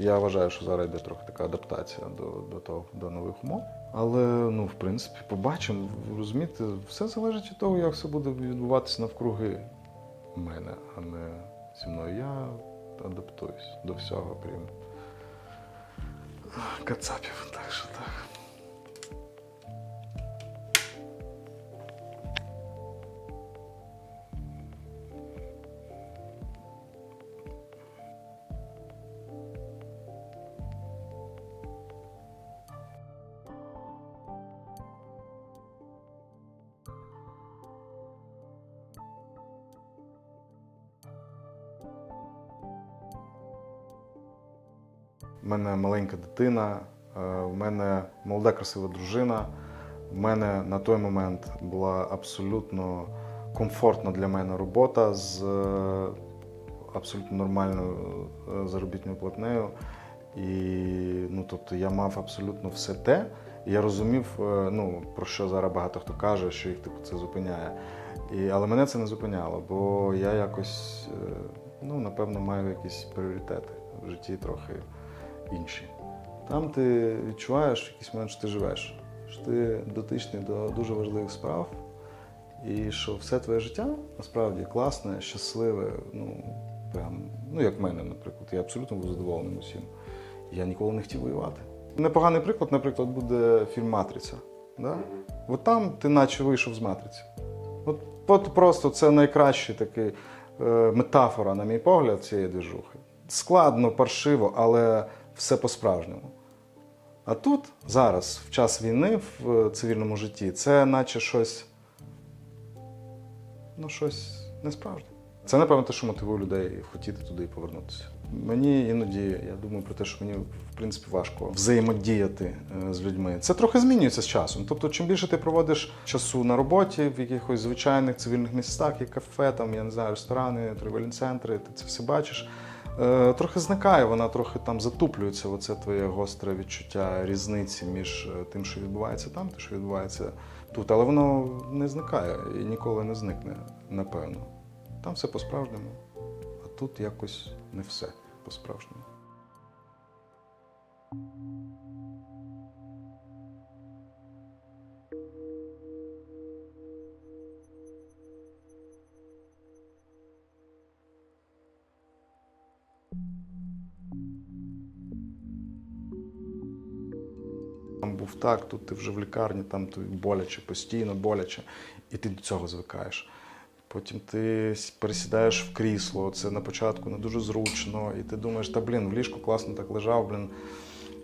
Я вважаю, що зараз йде трохи така адаптація до, до, того, до нових умов. Але ну, в принципі, побачимо. Розумієте, все залежить від того, як все буде відбуватися навкруги мене, а не зі мною. Я адаптуюсь до всього, крім кацапів. Так що так. У мене маленька дитина, е, в мене молода красива дружина. В мене на той момент була абсолютно комфортна для мене робота з е, абсолютно нормальною е, заробітною платнею. І ну, тобто я мав абсолютно все те. І я розумів, е, ну, про що зараз багато хто каже, що їх типу, це зупиняє. І, але мене це не зупиняло, бо я якось, е, ну, напевно, маю якісь пріоритети в житті трохи інші. Там ти відчуваєш в якийсь момент, що ти живеш, що ти дотичний до дуже важливих справ, і що все твоє життя насправді класне, щасливе, ну, прям, ну як в мене, наприклад. Я абсолютно був задоволений усім. Я ніколи не хотів воювати. Непоганий приклад, наприклад, буде фільм Матриця. Да? От там ти наче вийшов з матриці. От, от просто це найкраща такий е, метафора, на мій погляд, цієї движухи. Складно, паршиво, але все по-справжньому. А тут зараз, в час війни в цивільному житті, це наче щось. Ну, щось несправжнє. Це, напевно, те, що мотивує людей хотіти туди повернутися. Мені іноді, я думаю про те, що мені в принципі важко взаємодіяти е, з людьми. Це трохи змінюється з часом. Тобто, чим більше ти проводиш часу на роботі в якихось звичайних цивільних містах, як кафе, там, я не знаю, ресторани, торгівельні центри, ти це все бачиш. Е, Трохи зникає, вона трохи там затуплюється. Оце твоє гостре відчуття різниці між е, тим, що відбувається там, те, що відбувається тут. Але воно не зникає і ніколи не зникне, напевно. Там все по-справжньому, а тут якось не все по-справжньому. Там був так, тут ти вже в лікарні, там тобі боляче, постійно боляче, і ти до цього звикаєш. Потім ти пересідаєш в крісло, це на початку не дуже зручно, і ти думаєш, та блін, в ліжку класно так лежав, блін.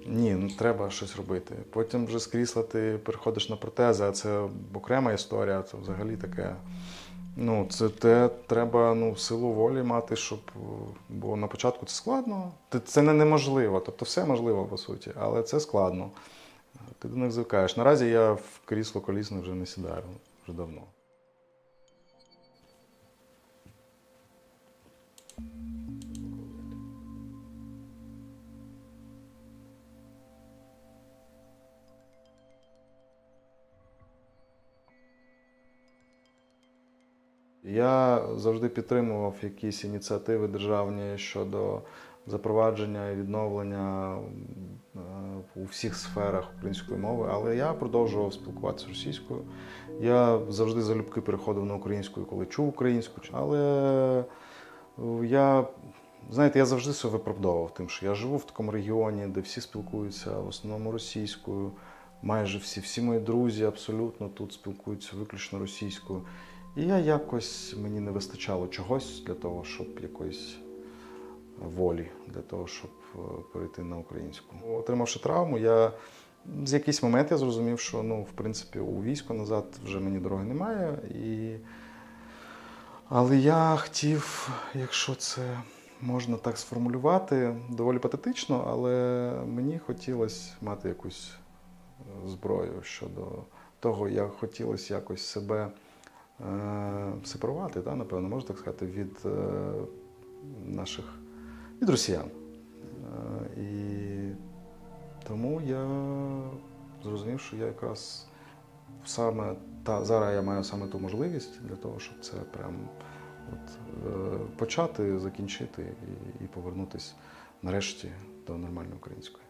Ні, ну треба щось робити. Потім вже з крісла ти переходиш на протези, а це окрема історія, це взагалі таке. Ну, це те треба ну, силу волі мати, щоб. Бо на початку це складно. Це не неможливо. Тобто все можливо, по суті, але це складно. Ти до них звикаєш. Наразі я в крісло колісне вже не сідаю вже давно. Я завжди підтримував якісь ініціативи державні щодо запровадження і відновлення у всіх сферах української мови, але я продовжував спілкуватися російською. Я завжди залюбки переходив на українську, коли чув українську. Але е, я, знаєте, я завжди себе виправдовував тим, що я живу в такому регіоні, де всі спілкуються в основному російською. Майже всі, всі мої друзі абсолютно тут спілкуються виключно російською. І я якось мені не вистачало чогось для того, щоб якоїсь волі, для того, щоб е, перейти на українську. Отримавши травму, я з якийсь момент я зрозумів, що ну, в принципі, у військо назад вже мені дороги немає. І... Але я хотів, якщо це можна так сформулювати, доволі патетично, але мені хотілося мати якусь е, зброю щодо того, як хотілося якось себе е, сепарувати, та, напевно, можна так сказати, від е, наших від росіян. Е, і тому я зрозумів, що я якраз саме та зараз я маю саме ту можливість для того, щоб це прям От, е, почати, закінчити і, і повернутися нарешті до нормальної української.